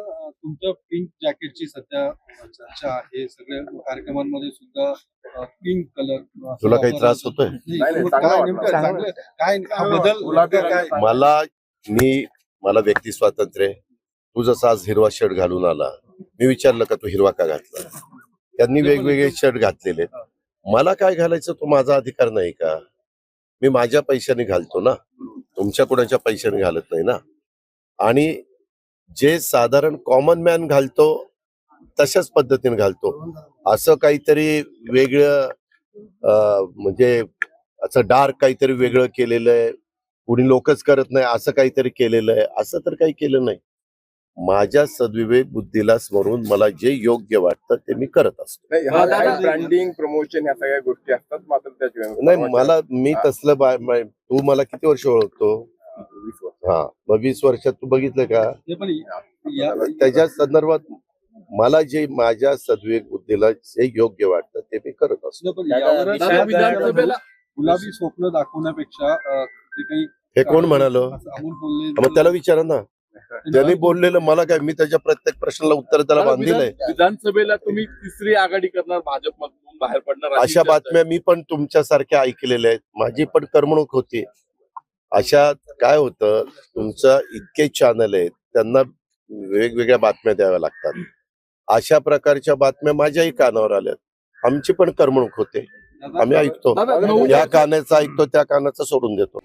तुमच्या पिंक जॅकेटची सध्या चर्चा आहे. सगळ्या कार्यक्रमांमध्ये सुद्धा पिंक कलर तुला काही त्रास होतोय? नाही, नाही, काय हा बदल मला मी मला व्यक्ती स्वातंत्र्य. तू जसा आज हिरवा शर्ट घालून आला मी विचारलं का तू हिरवा का घातला? त्यांनी वेगवेगळे शर्ट घातलेले. मला काय घालायचं? तो माझा अधिकार नाही का? मी माझ्या पैशाने घालतो ना? तुमच्या कोणाच्या पैशाने घालत नाही ना? आणि जे साधारण कॉमन मॅन घालतो तशाच पद्धतीने घालतो. असं काहीतरी वेगळं म्हणजे असं डार्क काहीतरी वेगळं केलेलं आहे. कुणी लोकच करत नाही असं काहीतरी केलेलं आहे. असं तर काही केलं नाही. माझ्या सद्विवेक बुद्धीला स्मरून मला जे योग्य वाटतं ते मी करत असतो. हा, ब्रँडिंग प्रमोशन ह्या सगळ्या गोष्टी असतात मात्र त्याच्या नाही मला मी तसलं तू मला किती वर्ष ओळखतो? हा मग वीस वर्षात तू बघितलं का? ते पण या- त्याच्या संदर्भात मला जे माझ्या सद्विवेक बुद्धीला जे योग्य वाटतं ते मी करत असतो. गुलाबी स्वप्न दाखवण्यापेक्षा अं, जे काही हे कोण म्हणालो? मग त्याला विचारा ना. त्यांनी बोललेलं मला काय मी त्याच्या प्रत्येक प्रश्नाला उत्तर त्याला बांधिलंय विधान- विधानसभेला तुम्ही तिसरी आघाडी करणार भाजपमधून बाहेर पडणार अशी. बातम्या मी पण तुमच्यासारख्या ऐकलेल्या आहेत. माझी पण करमणूक होती. अशा काय होतं तुमचं इतके चॅनल आहेत त्यांना वेगवेगळ्या बातम्या द्याव्या लागतात. अशा प्रकारच्या बातम्या माझ्याही कानावर आल्यात. आमची पण करमणूक होते. आम्ही ऐकतो. या कानाचं ऐकतो त्या कानाचं सोडून देतो.